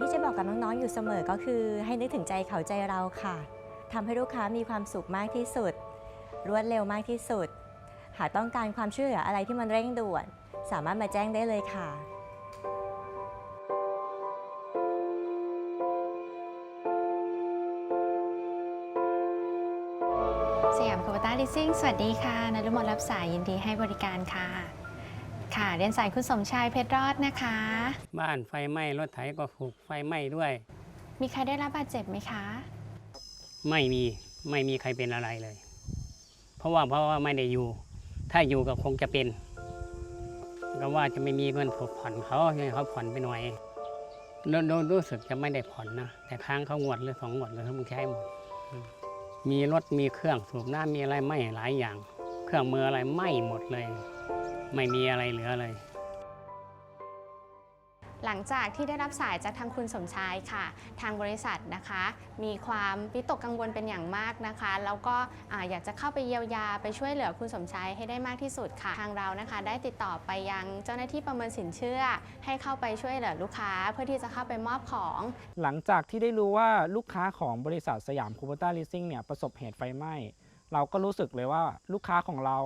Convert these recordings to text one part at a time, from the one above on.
ที่จะบอกกับน้องๆอยู่เสมอก็คือให้นึกถึงใจเขาใจเราค่ะทำให้ลูกค้ามีความสุขมากที่สุด รวดเร็วมากที่สุด หากต้องการความช่วยเหลืออะไรที่มันเร่งด่วน สามารถมาแจ้งได้เลยค่ะสยามคาร์ต้าลิสซิ่งสวัสดีค่ะนรุมนรับสายยินดีให้บริการค่ะ ค่ะเรียนสายคุณสมชายเพชรรอดนะคะ บ้านไฟไหม้รถไถก็ถูกไฟไหม้ด้วย มีใครได้รับบาดเจ็บไหมคะ ไม่มีไม่มีใครเป็นอะไรเลย เพราะว่าเพราะว่าไม่ได้อยู่ ถ้าอยู่ก็คงจะเป็นก็ว่าจะไม่มีเงินผ่อนเขาให้เขาผ่อนไปหน่อยรรรู้สึกจะไม่ได้ผ่อนนะ แต่ค้างเขางวดเลยสองงวดเลยทั้งใช้หมดอืมมีรถมีเครื่องสูบน้ำมีอะไรไหม้หลายอย่าง เครื่องมืออะไรไหม้หมดเลย ไม่มีอะไรเหลือเลย หลังจากที่ได้รับสายจากทางคุณสมชายค่ะ ทางบริษัทนะคะ มีความวิตกกังวลเป็นอย่างมากนะคะ แล้วก็อ่าอยากจะเข้าไปเยียวยาไปช่วยเหลือคุณสมชายให้ได้มากที่สุดค่ะ ทางเรานะคะ ได้ติดต่อไปยังเจ้าหน้าที่ประเมินสินเชื่อ ให้เข้าไปช่วยเหลือลูกค้า เพื่อที่จะเข้าไปมอบของ หลังจากที่ได้รู้ว่าลูกค้าของบริษัทสยามคูเปอร์ต้าลิสซิ่งเนี่ยประสบเหตุไฟไหม้ เราก็รู้สึกเลยว่าลูกค้าของเรา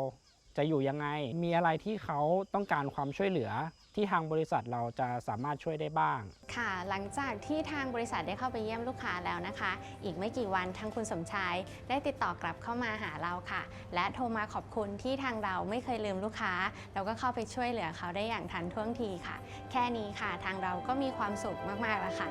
จะอยู่ยังไง มีอะไรที่เขาต้องการความช่วยเหลือที่ทางบริษัทเราจะสามารถช่วยได้บ้าง ค่ะ หลังจากที่ทางบริษัทได้เข้าไปเยี่ยมลูกค้าแล้วนะคะ อีกไม่กี่วันทางคุณสมชายได้ติดต่อกลับเข้ามาหาเราค่ะ และโทรมาขอบคุณที่ทางเราไม่เคยลืมลูกค้าแล้วก็เข้าไปช่วยเหลือเขาได้อย่างทันท่วงทีค่ะ แค่นี้ค่ะ ทางเราก็มีความสุขมากๆแล้วค่ะ